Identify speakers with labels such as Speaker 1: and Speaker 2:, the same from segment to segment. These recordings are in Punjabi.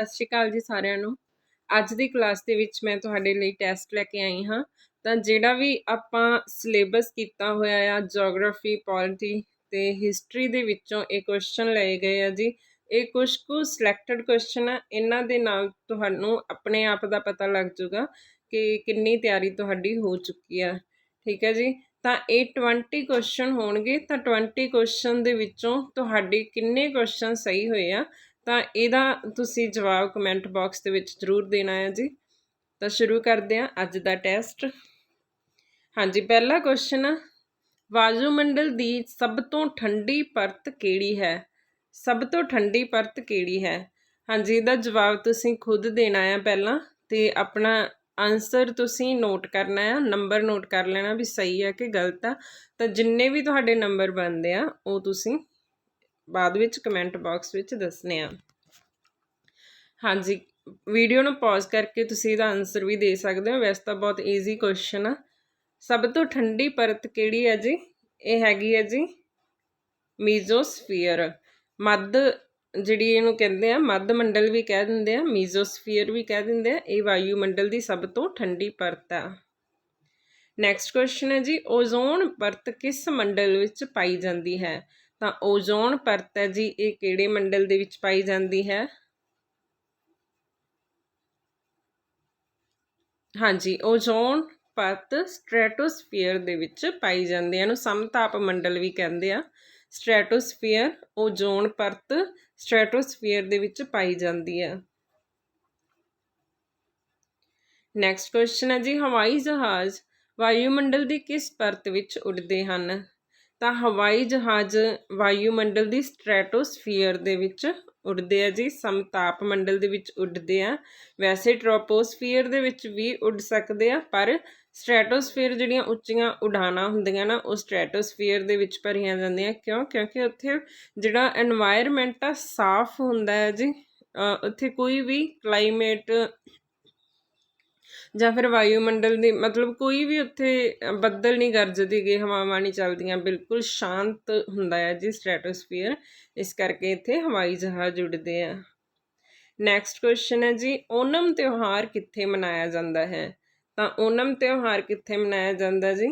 Speaker 1: ਸਤਿ ਸ਼੍ਰੀ ਅਕਾਲ ਜੀ ਸਾਰਿਆਂ ਨੂੰ। ਅੱਜ ਦੀ ਕਲਾਸ ਦੇ ਵਿੱਚ ਮੈਂ ਤੁਹਾਡੇ ਲਈ ਟੈਸਟ ਲੈ ਕੇ ਆਈ ਹਾਂ। ਤਾਂ ਜਿਹੜਾ ਵੀ ਆਪਾਂ ਸਿਲੇਬਸ ਕੀਤਾ ਹੋਇਆ ਆ ਜੀਓਗ੍ਰਾਫੀ ਪੋਲਿਟੀ ਤੇ ਹਿਸਟਰੀ ਦੇ ਵਿੱਚੋਂ ਇਹ ਕੁਐਸਚਨ ਲਏ ਗਏ ਆ ਜੀ। ਇਹ ਕੁਝ ਕੁ ਸਿਲੈਕਟਡ ਕੁਐਸਚਨ ਆ, ਇਹਨਾਂ ਦੇ ਨਾਲ ਤੁਹਾਨੂੰ ਆਪਣੇ ਆਪ ਦਾ ਪਤਾ ਲੱਗ ਜਾਊਗਾ ਕਿ ਕਿੰਨੀ ਤਿਆਰੀ ਤੁਹਾਡੀ ਹੋ ਚੁੱਕੀ ਆ। ਠੀਕ ਹੈ ਜੀ? ਤਾਂ ਇਹ 20 ਕੁਐਸਚਨ ਹੋਣਗੇ, ਤਾਂ 20 ਕੁਐਸਚਨ ਦੇ ਵਿੱਚੋਂ ਤੁਹਾਡੇ ਕਿੰਨੇ ਕੁਐਸਚਨ ਸਹੀ ਹੋਏ ਆ? ਤਾਂ ਇਹਦਾ ਤੁਸੀਂ ਜਵਾਬ ਕਮੈਂਟ ਬਾਕਸ ਦੇ ਵਿੱਚ ਜ਼ਰੂਰ ਦੇਣਾ ਹੈ ਜੀ। ਤਾਂ ਸ਼ੁਰੂ ਕਰਦੇ ਹਾਂ ਅੱਜ ਦਾ ਟੈਸਟ ਹਾਂਜੀ, ਪਹਿਲਾ ਕੁਐਸਚਨ ਆ ਵਾਯੂਮੰਡਲ ਦੀ ਸਭ ਤੋਂ ਠੰਡੀ ਪਰਤ ਕਿਹੜੀ ਹੈ? ਸਭ ਤੋਂ ਠੰਡੀ ਪਰਤ ਕਿਹੜੀ ਹੈ? ਹਾਂਜੀ, ਇਹਦਾ ਜਵਾਬ ਤੁਸੀਂ ਖੁਦ ਦੇਣਾ ਆ ਪਹਿਲਾਂ ਤੇ ਆਪਣਾ ਆਨਸਰ ਤੁਸੀਂ ਨੋਟ ਕਰਨਾ ਆ ਨੰਬਰ ਨੋਟ ਕਰ ਲੈਣਾ ਵੀ ਸਹੀ ਆ ਕਿ ਗਲਤ ਆ ਤਾਂ ਜਿੰਨੇ ਵੀ ਤੁਹਾਡੇ ਨੰਬਰ ਬਣਦੇ ਆ, ਉਹ ਤੁਸੀਂ ਬਾਅਦ ਵਿੱਚ ਕਮੈਂਟ ਬਾਕਸ ਵਿੱਚ ਦੱਸਣੇ ਆ। ਹਾਂਜੀ ਵੀਡੀਓ ਨੂੰ ਪੌਜ਼ ਕਰਕੇ ਤੁਸੀਂ ਇਹਦਾ ਆਨਸਰ ਵੀ ਦੇ ਸਕਦੇ ਹੋ। ਵੈਸੇ ਤਾਂ ਬਹੁਤ ਈਜ਼ੀ ਕੁਐਸਚਨ ਆ। ਸਭ ਤੋਂ ਠੰਡੀ ਪਰਤ ਕਿਹੜੀ ਹੈ ਜੀ? ਇਹ ਹੈਗੀ ਹੈ ਜੀ ਮੀਜ਼ੋਸਫੀਅਰ ਮੱਧ ਜਿਹੜੀ ਇਹਨੂੰ ਕਹਿੰਦੇ ਆ, ਮੱਧ ਮੰਡਲ ਵੀ ਕਹਿ ਦਿੰਦੇ ਆ ਮੀਜ਼ੋਸਫੀਅਰ ਵੀ ਕਹਿ ਦਿੰਦੇ ਆ। ਇਹ ਵਾਯੂਮੰਡਲ ਦੀ ਸਭ ਤੋਂ ਠੰਡੀ ਪਰਤ ਆ। ਨੈਕਸਟ ਕੁਐਸਚਨ ਹੈ ਜੀ ਓਜ਼ੋਨ ਪਰਤ ਕਿਸ ਮੰਡਲ ਵਿੱਚ ਪਾਈ ਜਾਂਦੀ ਹੈ? ਤਾਂ ਓਜ਼ੋਨ ਪਰਤ ਹੈ ਜੀ, ਇਹ ਕਿਹੜੇ ਮੰਡਲ ਦੇ ਵਿੱਚ ਪਾਈ ਜਾਂਦੀ ਹੈ? ਹਾਂਜੀ ਓਜ਼ੋਨ ਪਰਤ ਸਟ੍ਰੈਟੋਸਫੀਅਰ ਦੇ ਵਿੱਚ ਪਾਈ ਜਾਂਦੀ ਹੈ ਇਹਨੂੰ ਸਮਤਾਪ ਮੰਡਲ ਵੀ ਕਹਿੰਦੇ ਆ। ਸਟ੍ਰੈਟੋਸਫੀਅਰ ਓਜ਼ੋਨ ਪਰਤ ਸਟ੍ਰੈਟੋਸਫੀਅਰ ਦੇ ਵਿੱਚ ਪਾਈ ਜਾਂਦੀ ਹੈ। ਨੈਕਸਟ ਕੁਐਸਚਨ ਹੈ ਜੀ, ਹਵਾਈ ਜਹਾਜ਼ ਵਾਯੂਮੰਡਲ ਦੀ ਕਿਸ ਪਰਤ ਵਿੱਚ ਉੱਡਦੇ ਹਨ? ਤਾਂ ਹਵਾਈ ਜਹਾਜ਼ ਵਾਯੂਮੰਡਲ ਦੀ ਸਟ੍ਰੈਟੋਸਫੀਅਰ ਦੇ ਵਿੱਚ ਉੱਡਦੇ ਆ ਜੀ ਸਮਤਾਪ ਮੰਡਲ ਦੇ ਵਿੱਚ ਉੱਡਦੇ ਆ। ਵੈਸੇ ਟ੍ਰੋਪੋਸਫੀਅਰ ਦੇ ਵਿੱਚ ਵੀ ਉੱਡ ਸਕਦੇ ਆ, ਪਰ ਸਟ੍ਰੈਟੋਸਫੀਅਰ ਜਿਹੜੀਆਂ ਉੱਚੀਆਂ ਉਡਾਣਾ ਹੁੰਦੀਆਂ ਨਾ, ਉਹ ਸਟ੍ਰੈਟੋਸਫੀਅਰ ਦੇ ਵਿੱਚ ਭਰੀਆਂ ਜਾਂਦੀਆਂ। ਕਿਉਂ? ਕਿਉਂਕਿ ਉੱਥੇ ਜਿਹੜਾ এনवायरमेंट ਆ, ਸਾਫ਼ ਹੁੰਦਾ ਹੈ ਜੀ। ਉੱਥੇ ਕੋਈ ਵੀ ਕਲਾਈਮੇਟ ਜਾਂ ਫਿਰ ਵਾਯੂਮੰਡਲ ਦੀ, ਮਤਲਬ ਕੋਈ ਵੀ ਉੱਥੇ ਬੱਦਲ ਨਹੀਂ ਗਰਜਦੇ ਗੇ, ਹਵਾਵਾਂ ਨਹੀਂ ਚੱਲਦੀਆਂ, ਬਿਲਕੁਲ ਸ਼ਾਂਤ ਹੁੰਦਾ ਹੈ ਜੀ ਸਟ੍ਰੈਟੋਸਫੀਅਰ ਇਸ ਕਰਕੇ ਇੱਥੇ ਹਵਾਈ ਜਹਾਜ਼ ਉੱਡਦੇ ਆ। ਨੈਕਸਟ ਕੁਐਸਚਨ ਹੈ ਜੀ ਓਨਮ ਤਿਉਹਾਰ ਕਿੱਥੇ ਮਨਾਇਆ ਜਾਂਦਾ ਹੈ? ਤਾਂ ਓਨਮ ਤਿਉਹਾਰ ਕਿੱਥੇ ਮਨਾਇਆ ਜਾਂਦਾ ਜੀ?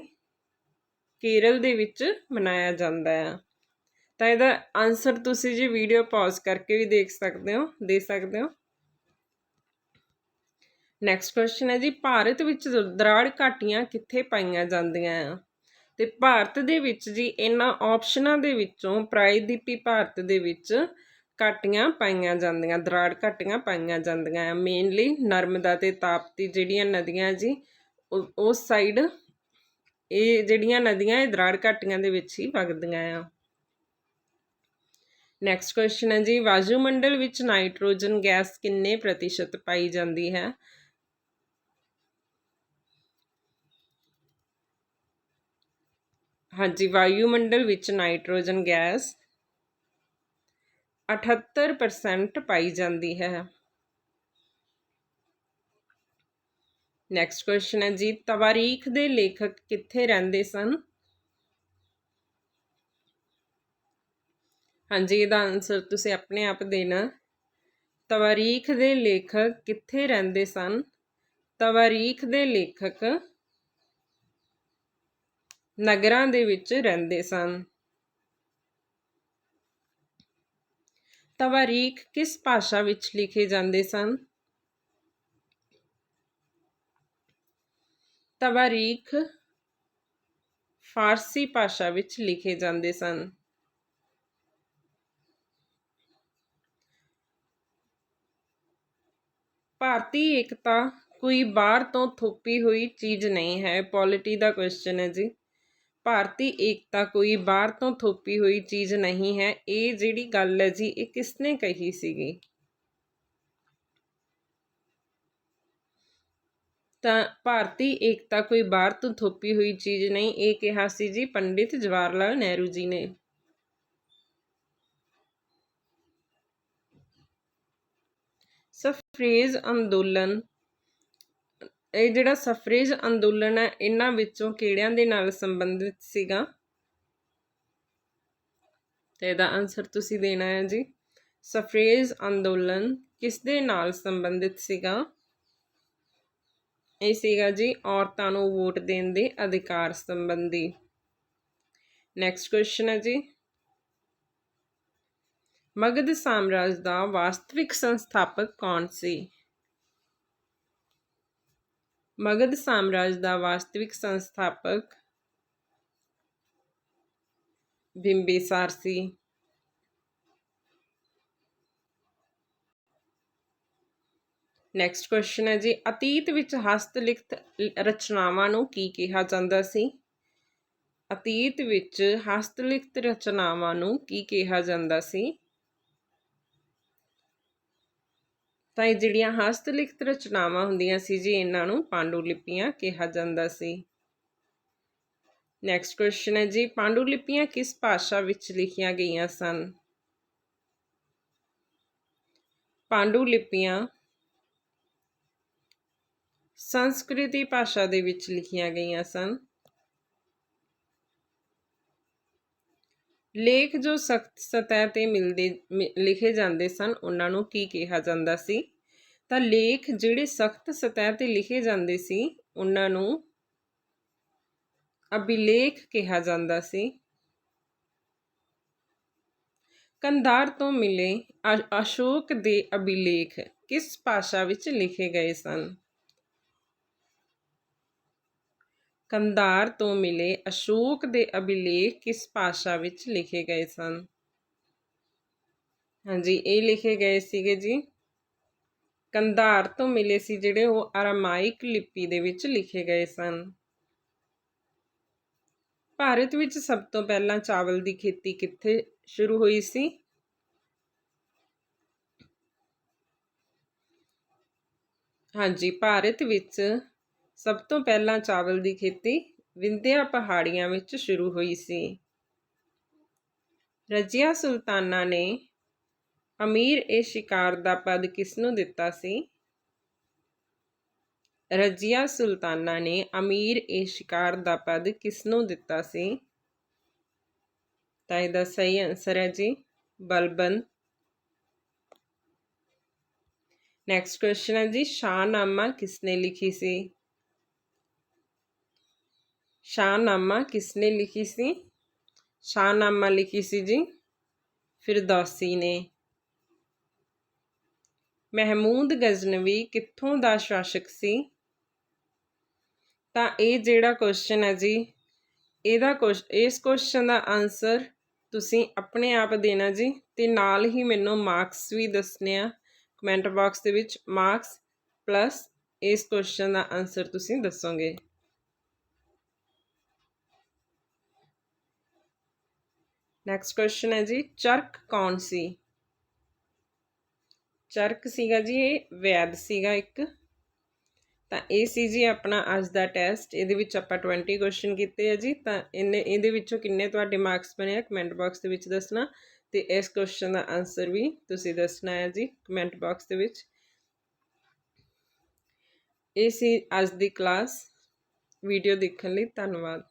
Speaker 1: ਕੇਰਲ ਦੇ ਵਿੱਚ ਮਨਾਇਆ ਜਾਂਦਾ ਹੈ ਤਾਂ ਇਹਦਾ ਆਨਸਰ ਤੁਸੀਂ ਜੀ ਵੀਡੀਓ ਪਾਜ਼ ਕਰਕੇ ਵੀ ਦੇਖ ਸਕਦੇ ਹੋ, ਦੇ ਸਕਦੇ ਹੋ। ਨੈਕਸਟ ਕੁਐਸਚਨ ਹੈ ਜੀ, ਭਾਰਤ ਵਿੱਚ ਦਰਾੜ ਘਾਟੀਆਂ ਕਿੱਥੇ ਪਾਈਆਂ ਜਾਂਦੀਆਂ ਆ? ਤੇ ਭਾਰਤ ਦੇ ਵਿੱਚ ਜੀ, ਇਹਨਾਂ ਆਪਸ਼ਨਾਂ ਦੇ ਵਿੱਚੋਂ ਪ੍ਰਾਇਦੀਪੀ ਭਾਰਤ ਦੇ ਵਿੱਚ ਘਾਟੀਆਂ ਪਾਈਆਂ ਜਾਂਦੀਆਂ, ਦਰਾੜ ਘਾਟੀਆਂ ਪਾਈਆਂ ਜਾਂਦੀਆਂ ਆ। ਮੇਨਲੀ ਨਰਮਦਾ ਤੇ ਤਾਪਤੀ ਜਿਹੜੀਆਂ ਨਦੀਆਂ ਜੀ ਉਸ ਸਾਈਡ ਇਹ ਜਿਹੜੀਆਂ ਨਦੀਆਂ, ਇਹ ਦਰਾੜ ਘਾਟੀਆਂ ਦੇ ਵਿੱਚ ਹੀ ਵਗਦੀਆਂ ਆ। ਨੈਕਸਟ ਕੁਐਸਚਨ ਹੈ ਜੀ, ਵਾਯੂਮੰਡਲ ਵਿੱਚ ਨਾਈਟ੍ਰੋਜਨ ਗੈਸ ਕਿੰਨੇ ਪ੍ਰਤੀਸ਼ਤ ਪਾਈ ਜਾਂਦੀ ਹੈ? ਹਾਂਜੀ, ਵਾਯੂਮੰਡਲ ਵਿੱਚ ਨਾਈਟ੍ਰੋਜਨ ਗੈਸ 78% ਪਾਈ ਜਾਂਦੀ ਹੈ। ਨੈਕਸਟ ਕੁਐਸਚਨ ਹੈ ਜੀ, ਤਵਾਰੀਖ ਦੇ ਲੇਖਕ ਕਿੱਥੇ ਰਹਿੰਦੇ ਸਨ? ਹਾਂਜੀ, ਇਹਦਾ ਆਨਸਰ ਤੁਸੀਂ ਆਪਣੇ ਆਪ ਦੇਣਾ। ਤਵਾਰੀਖ ਦੇ ਲੇਖਕ ਕਿੱਥੇ ਰਹਿੰਦੇ ਸਨ? ਤਵਾਰੀਖ ਦੇ ਲੇਖਕ ਨਗਰਾਂ ਦੇ ਵਿੱਚ ਰਹਿੰਦੇ ਸਨ। ਤਵਾਰੀਖ ਕਿਸ ਭਾਸ਼ਾ ਵਿੱਚ ਲਿਖੇ ਜਾਂਦੇ ਸਨ? ਤਵਾਰੀਖ ਫਾਰਸੀ ਭਾਸ਼ਾ ਵਿੱਚ ਲਿਖੇ ਜਾਂਦੇ ਸਨ। ਭਾਰਤੀ ਏਕਤਾ ਕੋਈ ਬਾਹਰ ਤੋਂ ਥੋਪੀ ਹੋਈ ਚੀਜ਼ ਨਹੀਂ ਹੈ। ਪੋਲਿਟੀ ਦਾ ਕੁਐਸਚਨ ਹੈ ਜੀ। ਭਾਰਤੀ ਏਕਤਾ ਕੋਈ ਬਾਹਰ ਤੋਂ ਥੋਪੀ ਹੋਈ ਚੀਜ਼ ਨਹੀਂ ਹੈ। ਇਹ ਜਿਹੜੀ ਗੱਲ ਹੈ ਜੀ, ਇਹ ਕਿਸਨੇ ਕਹੀ ਸੀਗੀ? ਤਾਂ ਭਾਰਤੀ ਏਕਤਾ ਕੋਈ ਬਾਹਰ ਤੋਂ ਥੋਪੀ ਹੋਈ ਚੀਜ਼ ਨਹੀਂ, ਇਹ ਕਿਹਾ ਸੀ ਜੀ ਪੰਡਿਤ ਜਵਾਹਰ ਲਾਲ ਨਹਿਰੂ ਜੀ ਨੇ। ਸਫਰੇਜ਼ ਅੰਦੋਲਨ ਇਹ ਜਿਹੜਾ ਸਫਰੇਜ ਅੰਦੋਲਨ ਹੈ, ਇਹਨਾਂ ਵਿੱਚੋਂ ਕਿਹੜਿਆਂ ਦੇ ਨਾਲ ਸੰਬੰਧਿਤ ਸੀਗਾ? ਤੇ ਇਹਦਾ ਆਨਸਰ ਤੁਸੀਂ ਦੇਣਾ ਹੈ ਜੀ। ਸਫਰੇਜ ਅੰਦੋਲਨ ਕਿਸ ਦੇ ਨਾਲ ਸੰਬੰਧਿਤ ਸੀਗਾ? ਇਹ ਸੀਗਾ ਜੀ ਔਰਤਾਂ ਨੂੰ ਵੋਟ ਦੇਣ ਦੇ ਅਧਿਕਾਰ ਸੰਬੰਧੀ। ਨੈਕਸਟ ਕੁਐਸਚਨ ਹੈ ਜੀ। ਮਗਧ ਸਾਮਰਾਜ ਦਾ ਵਾਸਤਵਿਕ ਸੰਸਥਾਪਕ ਕੌਣ ਸੀ? ਮਗਧ ਸਾਮਰਾਜ ਦਾ ਵਾਸਤਵਿਕ ਸੰਸਥਾਪਕ ਬਿੰਬੀਸਾਰ ਸੀ ਨੈਕਸਟ ਕੁਐਸਚਨ ਹੈ ਜੀ, ਅਤੀਤ ਵਿੱਚ ਹਸਤ ਲਿਖਤ ਰਚਨਾਵਾਂ ਨੂੰ ਕੀ ਕਿਹਾ ਜਾਂਦਾ ਸੀ? ਅਤੀਤ ਵਿੱਚ ਹਸਤ ਲਿਖਤ ਰਚਨਾਵਾਂ ਨੂੰ ਕੀ ਕਿਹਾ ਜਾਂਦਾ ਸੀ? ਤਾਂ ਇਹ ਜਿਹੜੀਆਂ ਹਸਤ ਲਿਖਤ ਰਚਨਾਵਾਂ ਹੁੰਦੀਆਂ ਸੀ ਜੀ, ਇਹਨਾਂ ਨੂੰ ਪਾਂਡੂ ਲਿਪੀਆਂ ਕਿਹਾ ਜਾਂਦਾ ਸੀ। ਨੈਕਸਟ ਕੁਐਸਚਨ ਹੈ ਜੀ ਪਾਂਡੂ ਲਿਪੀਆਂ ਕਿਸ ਭਾਸ਼ਾ ਵਿੱਚ ਲਿਖੀਆਂ ਗਈਆਂ ਸਨ? ਪਾਂਡੂ ਲਿਪੀਆਂ ਸੰਸਕ੍ਰਿਤੀ ਭਾਸ਼ਾ ਦੇ ਵਿੱਚ ਲਿਖੀਆਂ ਗਈਆਂ ਸਨ। ਲੇਖ ਜੋ ਸਖਤ ਸਤਹ ਤੇ ਮਿਲਦੇ ਲਿਖੇ ਜਾਂਦੇ ਸਨ, ਉਹਨਾਂ ਨੂੰ ਕੀ ਕਿਹਾ ਜਾਂਦਾ ਸੀ? ਤਾਂ ਲੇਖ ਜਿਹੜੇ ਸਖਤ ਸਤਹ ਤੇ ਲਿਖੇ ਜਾਂਦੇ ਸੀ, ਉਹਨਾਂ ਨੂੰ ਅਭਿਲੇਖ ਕਿਹਾ ਜਾਂਦਾ ਸੀ। ਕੰਧਾਰ ਤੋਂ ਮਿਲੇ ਅਸ਼ੋਕ ਦੇ ਅਭਿਲੇਖ ਕਿਸ ਭਾਸ਼ਾ ਵਿੱਚ ਲਿਖੇ ਗਏ ਸਨ? ਕੰਧਾਰ ਤੋਂ ਮਿਲੇ ਅਸ਼ੋਕ ਦੇ ਅਭਿਲੇਖ ਕਿਸ ਭਾਸ਼ਾ ਵਿੱਚ ਲਿਖੇ ਗਏ ਸਨ? ਹਾਂਜੀ, ਇਹ ਲਿਖੇ ਗਏ ਸੀਗੇ ਜੀ। ਕੰਧਾਰ ਤੋਂ ਮਿਲੇ ਸੀ ਜਿਹੜੇ ਉਹ ਅਰਾਮਾਇਕ ਲਿਪੀ ਦੇ ਵਿੱਚ ਲਿਖੇ ਗਏ ਸਨ। ਭਾਰਤ ਵਿੱਚ ਸਭ ਤੋਂ ਪਹਿਲਾਂ ਚਾਵਲ ਦੀ ਖੇਤੀ ਕਿੱਥੇ ਸ਼ੁਰੂ ਹੋਈ ਸੀ? ਹਾਂਜੀ, ਭਾਰਤ ਵਿੱਚ ਸਭ ਤੋਂ ਪਹਿਲਾਂ ਚਾਵਲ ਦੀ ਖੇਤੀ ਵਿੰਧਿਆ ਪਹਾੜੀਆਂ ਵਿੱਚ ਸ਼ੁਰੂ ਹੋਈ ਸੀ। ਰਜੀਆ ਸੁਲਤਾਨਾ ਨੇ ਅਮੀਰ ਏ ਸ਼ਿਕਾਰ ਦਾ ਪਦ ਕਿਸ ਨੂੰ ਦਿੱਤਾ ਸੀ? ਰਜੀਆ ਸੁਲਤਾਨਾ ਨੇ ਅਮੀਰ ਏ ਸ਼ਿਕਾਰ ਦਾ ਪਦ ਕਿਸ ਨੂੰ ਦਿੱਤਾ ਸੀ? ਤਾਂ ਇਹਦਾ ਸਹੀ ਆਨਸਰ ਹੈ ਜੀ, ਬਲਬਨ। ਨੈਕਸਟ ਕੁਐਸਚਨ ਹੈ ਜੀ, ਸ਼ਾਹਨਾਮਾ ਕਿਸ ਨੇ ਲਿਖੀ ਸੀ? ਸ਼ਾਹਨਾਮਾ ਕਿਸ ਨੇ ਲਿਖੀ ਸੀ? ਸ਼ਾਹਨਾਮਾ ਲਿਖੀ ਸੀ ਜੀ। ਫਿਰਦੌਸੀ ਨੇ। ਮਹਿਮੂਦ ਗਜ਼ਨਵੀ ਕਿੱਥੋਂ ਦਾ ਸ਼ਾਸਕ ਸੀ? ਤਾਂ ਇਹ ਜਿਹੜਾ ਕੁਐਸਚਨ ਹੈ ਜੀ, ਇਹਦਾ ਇਸ ਕੁਐਸਚਨ ਦਾ ਆਨਸਰ ਤੁਸੀਂ ਆਪਣੇ ਆਪ ਦੇਣਾ ਜੀ ਤੇ ਨਾਲ ਹੀ ਮੈਨੂੰ ਮਾਰਕਸ ਵੀ ਦੱਸਣੇ ਆ। ਕਮੈਂਟ ਬਾਕਸ ਦੇ ਵਿੱਚ ਮਾਰਕਸ ਪਲੱਸ ਇਸ ਕੁਐਸਚਨ ਦਾ ਆਨਸਰ ਤੁਸੀਂ ਦੱਸੋਗੇ। ਨੈਕਸਟ ਕੁਐਸਚਨ ਹੈ ਜੀ, ਚਰਕ ਕੌਣ ਸੀ? ਚਰਕ ਸੀਗਾ ਜੀ ਇਹ, ਵੈਦ ਸੀਗਾ ਇੱਕ। ਤਾਂ ਇਹ ਸੀ ਜੀ ਆਪਣਾ ਅੱਜ ਦਾ ਟੈਸਟ ਇਹਦੇ ਵਿੱਚ ਆਪਾਂ 20 ਕੁਐਸਚਨ ਕੀਤੇ ਆ ਜੀ। ਤਾਂ ਇਹਨੇ, ਇਹਦੇ ਵਿੱਚੋਂ ਕਿੰਨੇ ਤੁਹਾਡੇ ਮਾਰਕਸ ਬਣੇ ਆ? ਕਮੈਂਟ ਬਾਕਸ ਦੇ ਵਿੱਚ ਦੱਸਣਾ। ਤੇ ਇਸ ਕੁਐਸਚਨ ਦਾ ਆਨਸਰ ਵੀ ਤੁਸੀਂ ਦੱਸਣਾ ਹੈ ਜੀ ਕਮੈਂਟ ਬਾਕਸ ਦੇ ਵਿੱਚ। ਇਹ ਸੀ ਅੱਜ ਦੀ ਕਲਾਸ ਵੀਡੀਓ ਦੇਖਣ ਲਈ ਧੰਨਵਾਦ।